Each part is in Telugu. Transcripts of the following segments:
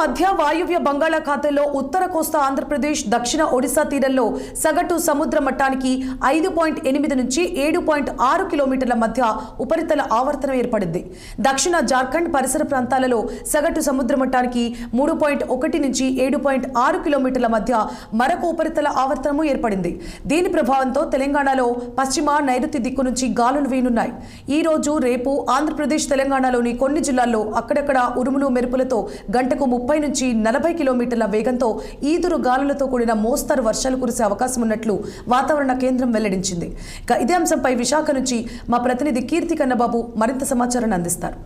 మధ్య వాయువ్య బంగాళాఖాతంలో ఉత్తర కోస్తా ఆంధ్రప్రదేశ్ దక్షిణ ఒడిశా తీరంలో సగటు సముద్ర మట్టానికి ఐదు పాయింట్ ఎనిమిది నుంచి ఏడు పాయింట్ ఆరు కిలోమీటర్ల మధ్య ఉపరితల ఆవర్తనం ఏర్పడింది. దక్షిణ జార్ఖండ్ పరిసర ప్రాంతాలలో సగటు సముద్ర మట్టానికి మూడు పాయింట్ ఒకటి నుంచి ఏడు పాయింట్ ఆరు కిలోమీటర్ల మధ్య మరొక ఉపరితల ఆవర్తనము ఏర్పడింది. దీని ప్రభావంతో తెలంగాణలో పశ్చిమ నైరుతి దిక్కు నుంచి గాలులు వీనున్నాయి ఈ రోజు రేపు ఆంధ్రప్రదేశ్ తెలంగాణలోని కొన్ని జిల్లాల్లో అక్కడక్కడ ఉరుములు మెరుపులతో గంటకు ముప్పై నుంచి నలభై కిలోమీటర్ల వేగంతో ఈదురు గాలులతో కూడిన మోస్తరు వర్షాలు కురిసే అవకాశం ఉన్నట్లు వాతావరణ కేంద్రం వెల్లడించింది. ఇక ఇదే అంశంపై విశాఖ నుంచి మా ప్రతినిధి కీర్తి కన్నబాబు మరింత సమాచారాన్ని అందిస్తారు.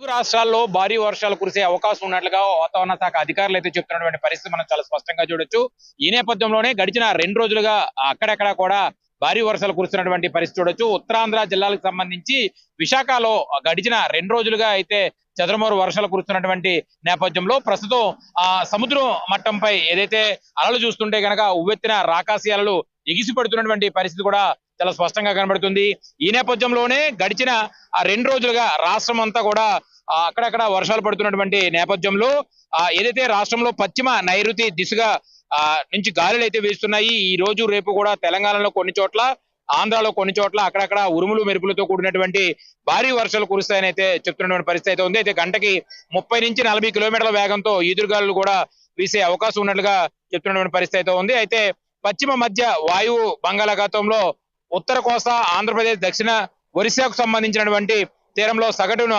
తెలుగు రాష్ట్రాల్లో భారీ వర్షాలు కురిసే అవకాశం ఉన్నట్లుగా వాతావరణ శాఖ అధికారులు అయితే చెప్తున్నటువంటి పరిస్థితి మనం చాలా స్పష్టంగా చూడొచ్చు. ఈ నేపథ్యంలోనే గడిచిన రెండు రోజులుగా అక్కడక్కడ కూడా భారీ వర్షాలు కురుస్తున్నటువంటి పరిస్థితి చూడొచ్చు. ఉత్తరాంధ్ర జిల్లాలకు సంబంధించి విశాఖలో గడిచిన రెండు రోజులుగా అయితే చదరమూరు వర్షాలు కురుస్తున్నటువంటి నేపథ్యంలో ప్రస్తుతం ఆ సముద్రం మట్టంపై ఏదైతే అలలు చూస్తుంటే గనక ఉవ్వెత్తిన రాకాసి అలలు ఎగిసి పడుతున్నటువంటి పరిస్థితి కూడా చాలా స్పష్టంగా కనబడుతుంది. ఈ నేపథ్యంలోనే గడిచిన ఆ రెండు రోజులుగా రాష్ట్రం అంతా కూడా అక్కడక్కడ వర్షాలు పడుతున్నటువంటి నేపథ్యంలో ఏదైతే రాష్ట్రంలో పశ్చిమ నైరుతి దిశగా నుంచి గాలులు అయితే వీస్తున్నాయి. ఈ రోజు రేపు కూడా తెలంగాణలో కొన్ని చోట్ల ఆంధ్రాలో కొన్ని చోట్ల అక్కడక్కడ ఉరుములు మెరుపులతో కూడినటువంటి భారీ వర్షాలు కురుస్తాయని అయితే చెప్తున్నటువంటి పరిస్థితి అయితే ఉంది. అయితే గంటకి ముప్పై నుంచి నలభై కిలోమీటర్ల వేగంతో ఈదురుగాలు కూడా వీసే అవకాశం ఉన్నట్లుగా చెప్తున్నటువంటి పరిస్థితి అయితే ఉంది. అయితే పశ్చిమ మధ్య వాయువు బంగాళాఖాతంలో ఉత్తర కోస్తా ఆంధ్రప్రదేశ్ దక్షిణ ఒరిస్సాకు సంబంధించినటువంటి తీరంలో సగటున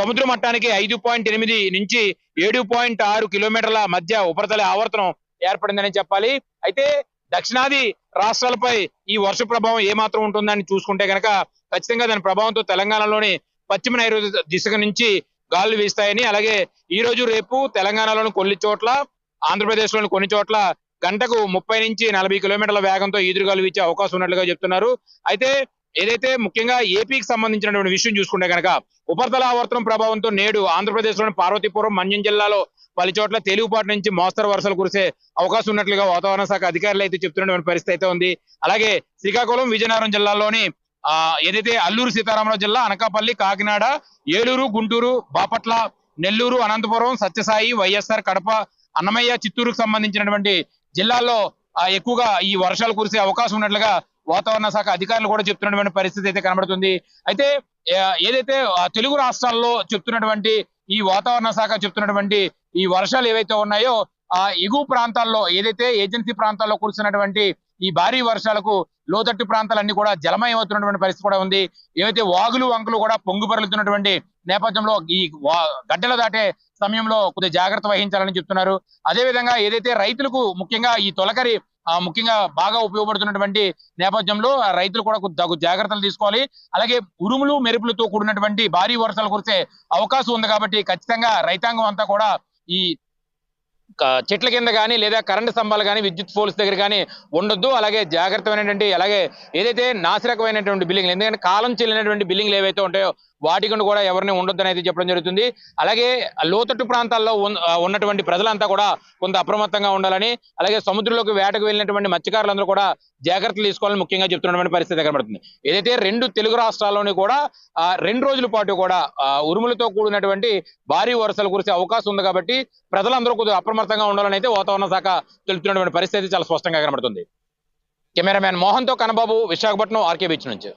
సముద్ర మట్టానికి ఐదు పాయింట్ ఎనిమిది నుంచి ఏడు పాయింట్ ఆరు కిలోమీటర్ల మధ్య ఉపరితల ఆవర్తనం ఏర్పడిందని చెప్పాలి. అయితే దక్షిణాది రాష్ట్రాలపై ఈ వర్ష ప్రభావం ఏమాత్రం ఉంటుందని చూసుకుంటే కనుక ఖచ్చితంగా దాని ప్రభావంతో తెలంగాణలోని పశ్చిమ నైరుతి దిశగా నుంచి గాలులు వీస్తాయని అలాగే ఈ రోజు రేపు తెలంగాణలోని కొన్ని చోట్ల ఆంధ్రప్రదేశ్లోని కొన్ని చోట్ల గంటకు ముప్పై నుంచి నలభై కిలోమీటర్ల వేగంతో ఈదురుగాలు వీచే అవకాశం ఉన్నట్లుగా చెప్తున్నారు. అయితే ఏదైతే ముఖ్యంగా ఏపీకి సంబంధించినటువంటి విషయం చూసుకుంటే కనుక ఉపరితల ఆవర్తనం ప్రభావంతో నేడు ఆంధ్రప్రదేశ్లోని పార్వతీపురం మన్యం జిల్లాలో పలు చోట్ల తెలుగుపాటు నుంచి మోస్తరు వర్షాలు కురిసే అవకాశం ఉన్నట్లుగా వాతావరణ శాఖ అధికారులు అయితే చెప్తున్నటువంటి పరిస్థితి అయితే ఉంది. అలాగే శ్రీకాకుళం విజయనగరం జిల్లాలోని ఆ ఏదైతే అల్లూరు సీతారామరావు జిల్లా అనకాపల్లి కాకినాడ ఏలూరు గుంటూరు బాపట్ల నెల్లూరు అనంతపురం సత్యసాయి వైఎస్ఆర్ కడప అన్నమయ్య చిత్తూరుకు సంబంధించినటువంటి జిల్లాల్లో ఎక్కువగా ఈ వర్షాలు కురిసే అవకాశం ఉన్నట్లుగా వాతావరణ శాఖ అధికారులు కూడా చెప్తున్నటువంటి పరిస్థితి అయితే కనబడుతుంది. అయితే ఏదైతే తెలుగు రాష్ట్రాల్లో చెప్తున్నటువంటి ఈ వాతావరణ శాఖ చెప్తున్నటువంటి ఈ వర్షాలు ఏవైతే ఉన్నాయో ఆ ఎగువ ప్రాంతాల్లో ఏదైతే ఏజెన్సీ ప్రాంతాల్లో కురిసినటువంటి ఈ భారీ వర్షాలకు లోతట్టు ప్రాంతాలన్నీ కూడా జలమయం అవుతున్నటువంటి పరిస్థితి కూడా ఉంది. ఏవైతే వాగులు వంకులు కూడా పొంగుపరులుతున్నటువంటి నేపథ్యంలో ఈ వా- గడ్డలు దాటే సమయంలో కొద్దిగా జాగ్రత్త వహించాలని చెప్తున్నారు. అదే విధంగా ఏదైతే రైతులకు ముఖ్యంగా ఈ తొలకరి ముఖ్యంగా బాగా ఉపయోగపడుతున్నటువంటి నేపథ్యంలో రైతులు కూడా తగు జాగ్రత్తలు తీసుకోవాలి. అలాగే ఉరుములు మెరుపులతో కూడినటువంటి భారీ వర్షాలు కురిసే అవకాశం ఉంది కాబట్టి ఖచ్చితంగా రైతాంగం అంతా కూడా ఈ చెట్ల కింద కానీ లేదా కరెంటు స్తంభాలు కానీ విద్యుత్ పోల్స్ దగ్గర కానీ ఉండొద్దు. అలాగే జాగ్రత్తమైనటువంటి అలాగే ఏదైతే నాసిరకమైనటువంటి బిల్డింగ్లు ఎందుకంటే కాలం చెల్లినటువంటి బిల్డింగ్లు ఏవైతే ఉంటాయో వాటి కూడా ఎవరిని ఉండొద్దని అయితే చెప్పడం జరుగుతుంది. అలాగే లోతట్టు ప్రాంతాల్లో ఉన్నటువంటి ప్రజలంతా కూడా కొంత అప్రమత్తంగా ఉండాలని అలాగే సముద్రంలోకి వేటకు వెళ్ళినటువంటి మత్స్యకారులందరూ కూడా జాగ్రత్తలు తీసుకోవాలని ముఖ్యంగా చెప్తున్నటువంటి పరిస్థితి కనబడుతుంది. ఏదైతే రెండు తెలుగు రాష్ట్రాల్లోని కూడా రెండు రోజుల పాటు కూడా ఉరుములతో కూడినటువంటి భారీ వర్షాలు కురిసే అవకాశం ఉంది కాబట్టి ప్రజలందరూ కొద్దిగా అప్రమత్తంగా ఉండాలని అయితే వాతావరణ శాఖ తెలుపుతున్నటువంటి పరిస్థితి చాలా స్పష్టంగా కనబడుతుంది. Cameraman మోహన్తో Kanababu Visakhapatnam R K beach నుంచి.